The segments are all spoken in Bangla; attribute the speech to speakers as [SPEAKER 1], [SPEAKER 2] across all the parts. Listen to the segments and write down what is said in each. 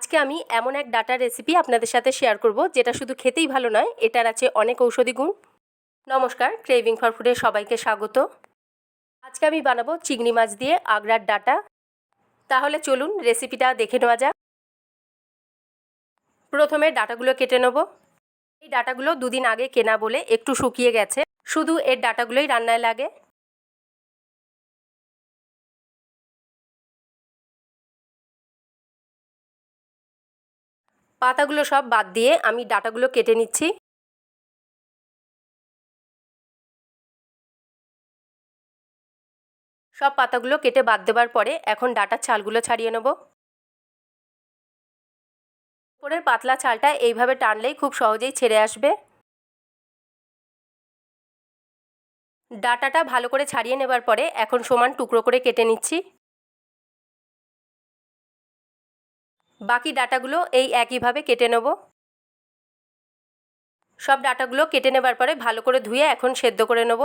[SPEAKER 1] আজকে আমি এমন এক ডাটা রেসিপি আপনাদের সাথে শেয়ার করব, যেটা শুধু খেতেই ভালো নয়, এটার আছে অনেক ঔষধি গুণ। নমস্কার ক্রেভিং ফর ফুডের সবাইকে স্বাগত। আজকে আমি বানাবো চিংড়ি মাছ দিয়ে আগ্রার ডাটা। তাহলে চলুন রেসিপিটা দেখে নেওয়া যাক। প্রথমে ডাটাগুলো কেটে নেব। এই ডাটাগুলো দুদিন আগে কেনা বলে একটু শুকিয়ে গেছে। শুধু এর ডাটাগুলোই রান্নায় লাগে। পাতাগুলো সব বাদ দিয়ে আমি ডাটাগুলো কেটে নিচ্ছি। সব পাতাগুলো কেটে বাদ দেওয়ার পরে এখন ডাটার ছালগুলো ছাড়িয়ে নেব। উপরের পাতলা ছালটা এইভাবে টানলেই খুব সহজেই ছেড়ে আসবে। ডাটাটা ভালো করে ছাড়িয়ে নেবার পরে এখন সমান টুকরো করে কেটে নিচ্ছি। বাকি ডাটাগুলো এই একইভাবে কেটে নেব। সব ডাটাগুলো কেটে নেবার পরে ভালো করে ধুয়ে এখন সেদ্ধ করে নেব।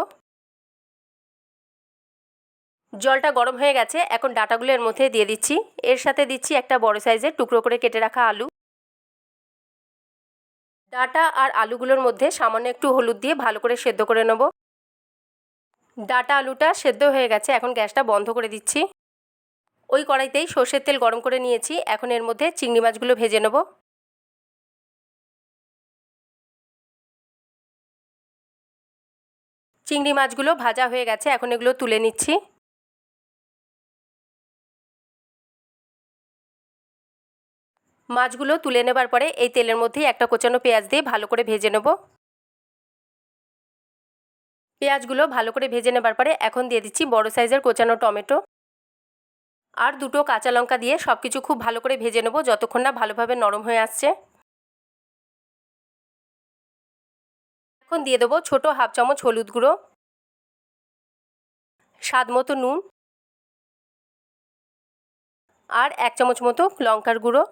[SPEAKER 1] জলটা গরম হয়ে গেছে, এখন ডাটাগুলো এর মধ্যে দিয়ে দিচ্ছি। এর সাথে দিচ্ছি একটা বড় সাইজের টুকরো করে কেটে রাখা আলু। ডাটা আর আলুগুলোর মধ্যে সামান্য একটু হলুদ দিয়ে ভালো করে সেদ্ধ করে নেব। ডাটা আলুটা সেদ্ধ হয়ে গেছে, এখন গ্যাসটা বন্ধ করে দিচ্ছি। ওই কড়াইতেই সর্ষের তেল গরম করে নিয়েছি। এখন এর মধ্যে চিংড়ি মাছগুলো ভেজে নেব। চিংড়ি মাছগুলো ভাজা হয়ে গেছে, এখন এগুলো তুলে নিচ্ছি। মাছগুলো তুলে নেবার পরে এই তেলের মধ্যেই একটা কোচানো পেঁয়াজ দিয়ে ভালো করে ভেজে নেব। পেঁয়াজগুলো ভালো করে ভেজে নেবার পরে এখন দিয়ে দিচ্ছি বড় সাইজের কোচানো টমেটো। আর দুটো কাঁচা লঙ্কা দিয়ে সব কিছু খুব ভালো করে ভেজে নেব, যতক্ষণ না ভালোভাবে নরম হয়ে আসছে। এখন দিয়ে দেবো ছোটো হাফ চামচ হলুদ গুঁড়ো, স্বাদ মতো নুন, আর এক চামচ মতো লঙ্কার গুঁড়ো।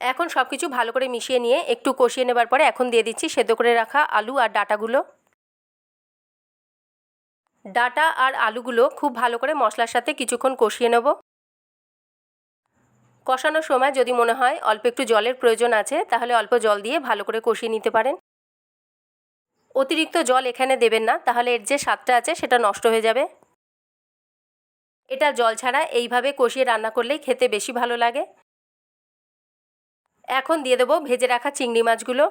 [SPEAKER 1] এখন সব কিছু ভালো করে মিশিয়ে নিয়ে একটু কষিয়ে নেবার পরে এখন দিয়ে দিচ্ছি সেদ্ধ করে রাখা আলু আর ডাটাগুলো। ডাটা আর আলুগুলো খুব ভালো করে মশলার সাথে কিছুক্ষণ কষিয়ে নেব। কষানোর সময় যদি মনে হয় অল্প একটু জলের প্রয়োজন আছে, তাহলে অল্প জল দিয়ে ভালো করে কষিয়ে নিতে পারেন। অতিরিক্ত জল এখানে দেবেন না, তাহলে এর যে স্বাদটা আছে সেটা নষ্ট হয়ে যাবে। এটা জল ছাড়া এইভাবে কষিয়ে রান্না করলেই খেতে বেশি ভালো লাগে। এখন দিয়ে দেবো ভেজে রাখা চিংড়ি মাছগুলো।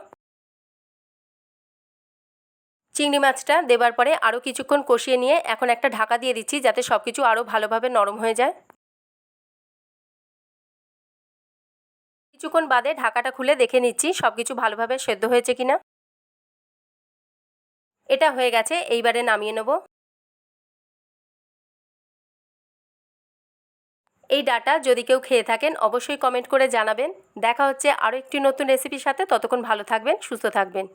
[SPEAKER 1] চিংড়ি মাছটা দেবার পরে আরও কিছুক্ষণ কষিয়ে নিয়ে এখন একটা ঢাকা দিয়ে দিচ্ছি যাতে সব কিছু আরও ভালোভাবে নরম হয়ে যায়। কিছুক্ষণ বাদে ঢাকাটা খুলে দেখে নিচ্ছি সব কিছু ভালোভাবে সেদ্ধ হয়েছে কিনা। এটা হয়ে গেছে, এইবারে নামিয়ে নেব। এই ডাটা যদি কেউ খেয়ে থাকেন অবশ্যই কমেন্ট করে জানাবেন। দেখা হচ্ছে আরও একটি নতুন রেসিপির সাথে। ততক্ষণ ভালো থাকবেন, সুস্থ থাকবেন।